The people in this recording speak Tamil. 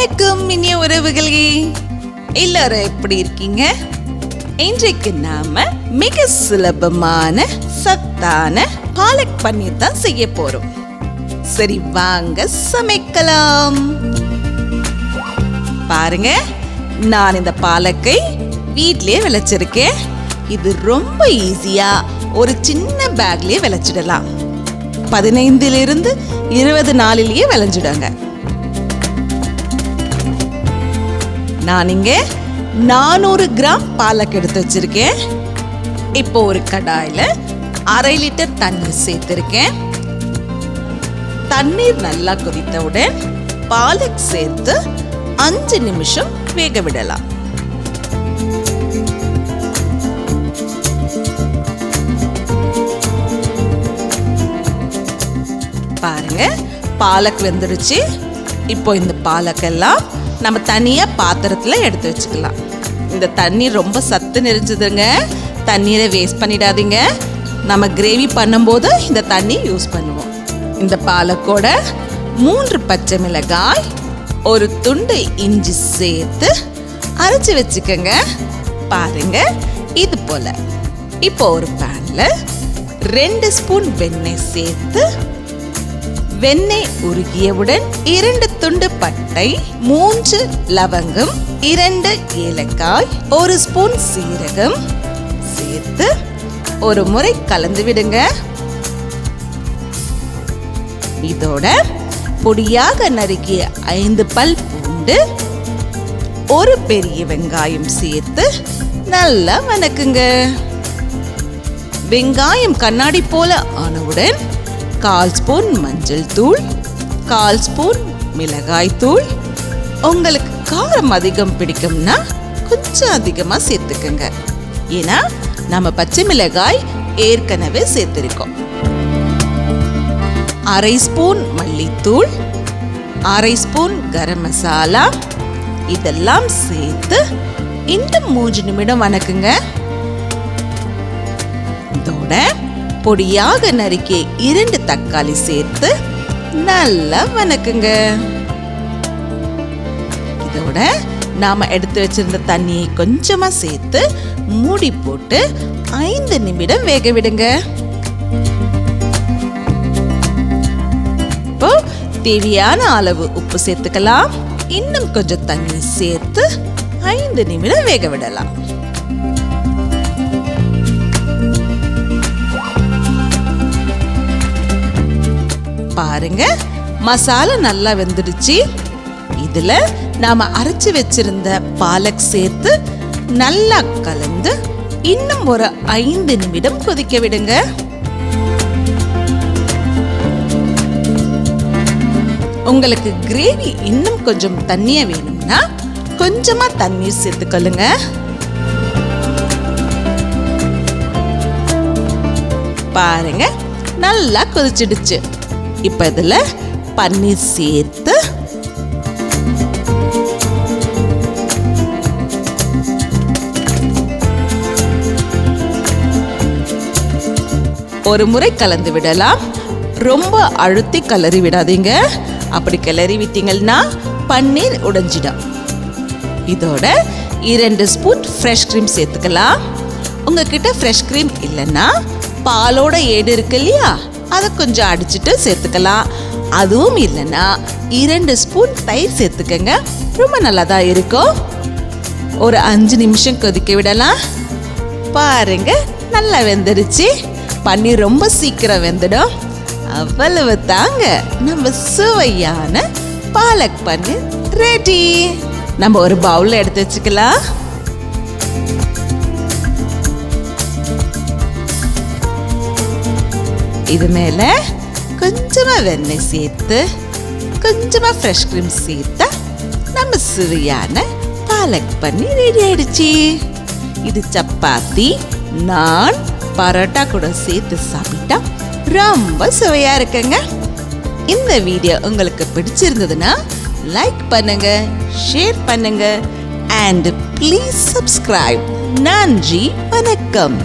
வணக்கம் இனிய உறவுகளே. எல்லாரும் எப்படி இருக்கீங்க? இன்றைக்கு நாம மிக சுலபமான சத்தான பாலக் பன்னீர் தான் செய்ய போறோம். சரி வாங்க சமைக்கலாம். பாருங்க நான் இந்த பாலக்கை வீட்லயே விளைச்சிருக்கேன். இது ரொம்ப ஈஸியா ஒரு சின்ன பேக்லயே விளைச்சிடலாம். பதினைந்திலிருந்து இருபது நாளிலேயே விளைஞ்சிடுங்க. நான் இங்கே நானூறு கிராம் பாலக் எடுத்து வச்சிருக்கேன். இப்போ ஒரு கடாயில் அரை லிட்டர் தண்ணீர் சேர்த்துருக்கேன். தண்ணீர் நல்லா கொதித்தவுடன் பாலக் சேர்த்து அஞ்சு நிமிஷம் வேக விடலாம். பாருங்க பாலக் வெந்துருச்சு இப்போ இந்த பாலக்கெல்லாம் நம்ம தனியாக பாத்திரத்தில் எடுத்து வச்சுக்கலாம். இந்த தண்ணி ரொம்ப சத்து நிறைஞ்சதுங்க. தண்ணீரை வேஸ்ட் பண்ணிடாதீங்க. நம்ம கிரேவி பண்ணும்போது இந்த தண்ணி யூஸ் பண்ணுவோம். இந்த பாலக்கோட மூன்று பச்சை மிளகாய் ஒரு துண்டு இஞ்சி சேர்த்து அரைச்சி வச்சுக்கோங்க. பாருங்க இது போல். இப்போ ஒரு பேன்ல ரெண்டு ஸ்பூன் வெண்ணெய் சேர்த்து வெண்ணெய் உருகியவுடன் இரண்டு துண்டு பட்டை மூன்று லவங்கம் இரண்டு ஏலக்காய் ஒரு ஸ்பூன் சீரகம். சேர்த்து ஒரு முறை கலந்து விடுங்க. இதோட பொடியாக நறுக்கிய ஐந்து பல் பூண்டு ஒரு பெரிய வெங்காயம் சேர்த்து நல்லா வணக்குங்க. வெங்காயம் கண்ணாடி போல ஆனவுடன் கால் ஸ்பூன் மஞ்சள் தூள் கால் ஸ்பூன் மிளகாய் தூள். உங்களுக்கு காரம் அதிகம் பிடிக்கும்னா கொஞ்சம் அதிகமாக சேர்த்துக்கோங்க. ஏன்னா நம்ம பச்சை மிளகாய் ஏற்கனவே சேர்த்துருக்கோம். அரை ஸ்பூன் மல்லித்தூள் அரை ஸ்பூன் கரம் மசாலா இதெல்லாம் சேர்த்து இன்னும் மூன்று நிமிடம் வணக்குங்க. இதோட பொடியாக நறுக்கிய இரண்டு தக்காளி சேர்த்து நல்லா வணக்குங்க. இதோட நாம எடுத்து வச்சிருந்த தண்ணியை கொஞ்சமா சேர்த்து மூடி போட்டு ஐந்து நிமிடம் வேக விடுங்க. இப்போ தேவையான அளவு உப்பு சேர்த்துக்கலாம். இன்னும் கொஞ்சம் தண்ணி சேர்த்து ஐந்து நிமிடம் வேக விடலாம். பாருங்க. மசாலா நல்லா வெந்துடுச்சு. இதில் நாம் அரைச்சி வச்சிருந்த பாலக் சேர்த்து நல்லா கலந்து இன்னும் ஒரு ஐந்து நிமிடம் கொதிக்க விடுங்க. உங்களுக்கு கிரேவி இன்னும் கொஞ்சம் தண்ணியை வேணும்னா கொஞ்சமாக தண்ணீர் சேர்த்துக்கொள்ளுங்க பாருங்க நல்லா கொதிச்சிடுச்சு. இப்போ இதில் பன்னீர் சேர்த்து ஒரு முறை கலந்து விடலாம். ரொம்ப அழுத்தி கிளறி விடாதீங்க. அப்படி கிளறி விட்டீங்கன்னா பன்னீர் உடைஞ்சிடும். இதோட இரண்டு ஸ்பூன் ஃப்ரெஷ் க்ரீம் சேர்த்துக்கலாம். உங்ககிட்ட ஃப்ரெஷ் க்ரீம் இல்லைன்னா பாலோட ஏடு இருக்கு இல்லையா? அதை கொஞ்சம் அடிச்சுட்டு சேர்த்துக்கலாம். அதுவும் இல்லைன்னா இரண்டு ஸ்பூன் தயிர் சேர்த்துக்கங்க. ரொம்ப நல்லா தான் இருக்கும். ஒரு அஞ்சு நிமிஷம் கொதிக்க விடலாம். பாருங்க நல்லா வெந்துருச்சு. பன்னீர் ரொம்ப சீக்கிரம் வெந்துடும். அவ்வளவு தாங்க நம்ம சுவையான பாலக் பன்னீர் ரெடி நம்ம ஒரு பவுலில் எடுத்து வச்சுக்கலாம். இது மேலே கொஞ்சமாக வெண்ணெய் சேர்த்து கொஞ்சமாக ஃப்ரெஷ் க்ரீம் சேர்த்தா நம்ம சுவையான பாலக் பண்ணி ரெடி ஆயிடுச்சு. இது சப்பாத்தி நான் பரோட்டா கூட சேர்த்து சாப்பிட்டா ரொம்ப சுவையாக இருக்குங்க. இந்த வீடியோ உங்களுக்கு பிடிச்சிருந்ததுன்னா லைக் பண்ணுங்க ஷேர் பண்ணுங்க அண்ட் ப்ளீஸ் சப்ஸ்கிரைப் நன்றி வணக்கம்.